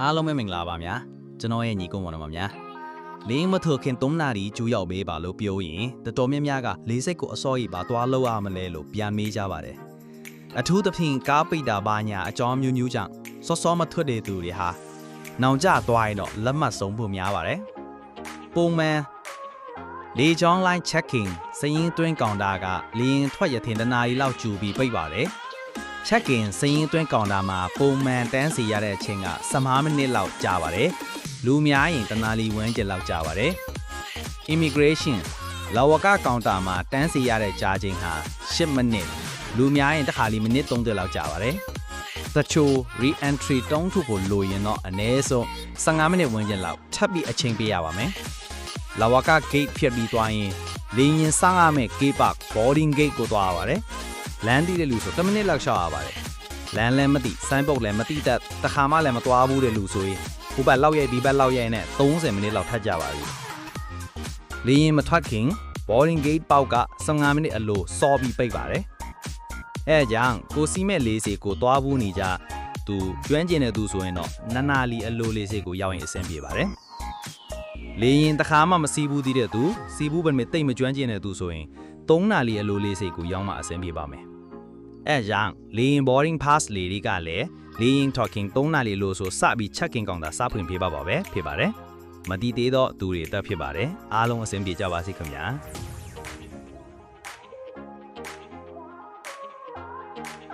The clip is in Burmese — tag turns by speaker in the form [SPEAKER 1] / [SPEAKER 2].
[SPEAKER 1] အားလုံးပဲမင်္ဂလာပါဗျာကျွန်တော်ရဲ့ညီကုန်းပေါ်တော်ပါဗျာလင်းမထုတ်ခင်3နာရီကျူရောက်ပေးပါလို့ပြောရင်တော်တော်များများကလေးစိတ်ကိုအစောကြီးပါသွားလို့ရမလဲလို့ပြန်မေးကြပါတယ်အထူးသဖြင့်ကားပိတ်တာပါညာအကြောင်းမျိုးမျိုးကြောင့်စောစောမထွက်တဲ့သူတွေဟာနောင်ကျသွားရင်တော့လက်မှတ်ဆုံးဖို့များပါတယ်ပုံမှန်လေကြောင်းလိုင်း checking စရင်သွင်းကောင်တာကလေရင်ထွက်ရထင်တနာရီလောက်ကျူပြီးပိတ်ပါတယ် check in စရင်သွင်းကောင်တာမှာပုံမှန်တန်းစီရတဲ့အချိန်က15မိနစ်လောက်ကြာပါတယ်။လူများရင်တနာလီဝန်းကျင်လောက်ကြာပါတယ်။ immigration လာဝကကောင်တာမှာတန်းစီရတဲ့ကြာချိန်ဟာ10မိနစ်လူများရင်တစ်ခါလီမိနစ်30လောက်ကြာပါတယ်။တချို့ re-entry တုံးထုဖို့လိုရင်တော့အနည်းဆုံး15မိနစ်ဝန်းကျင်လောက်ထပ်ပြီးအချိန်ပေးရပါမယ်။လာဝက gate ဖြတ်ပြီးသွားရင်လေရင်စမ်းရမယ့် gate park boarding gate ကိုသွားရပါတယ်။ လမ်းတီးတဲ့လူဆို10မိနစ်လောက်ရှောက်ရပါတယ်လမ်းလည်းမသိဆိုင်းပုတ်လည်းမသိတတ်တခါမှလည်းမသွားဘူးတဲ့လူဆိုရင်ဟိုဘက်လောက်ရိုက်ဒီဘက်လောက်ရိုက်နဲ့30မိနစ်လောက်ထပ်ကြပါပြီလေရင်မထွက်ခင် boarding gate ပေါက်က15မိနစ်အလိုစောပြီးပိတ်ပါတယ်အဲဒါကြောင့်ကိုစီးမဲ့လေးစီကိုသွားဘူးနေကြသူကျွမ်းကျင်တဲ့သူဆိုရင်တော့နနာလီအလိုလေးစီကိုရောက်ရင်အဆင်ပြေပါတယ်လေရင်တခါမှမစီးဘူးသေးတဲ့သူစီးဘူးပဲမဲ့တိတ်မကျွမ်းကျင်တဲ့သူဆိုရင်3နာရီအလိုလေးစိတ်ကိုရောက်မှအဆင်ပြေပါမယ်။ အဲကြောင့်လေရင် boarding pass လေးတွေကလည်းလေရင် talking 3နာရီလို့ဆိုစပြီး check-in ကောင်တာစဖွင့်ပေးပါပါပဲဖြစ်ပါတယ်။မတည်သေးတော့သူတွေတက်ဖြစ်ပါတယ်။အားလုံးအဆင်ပြေကြပါစေခင်ဗျာ။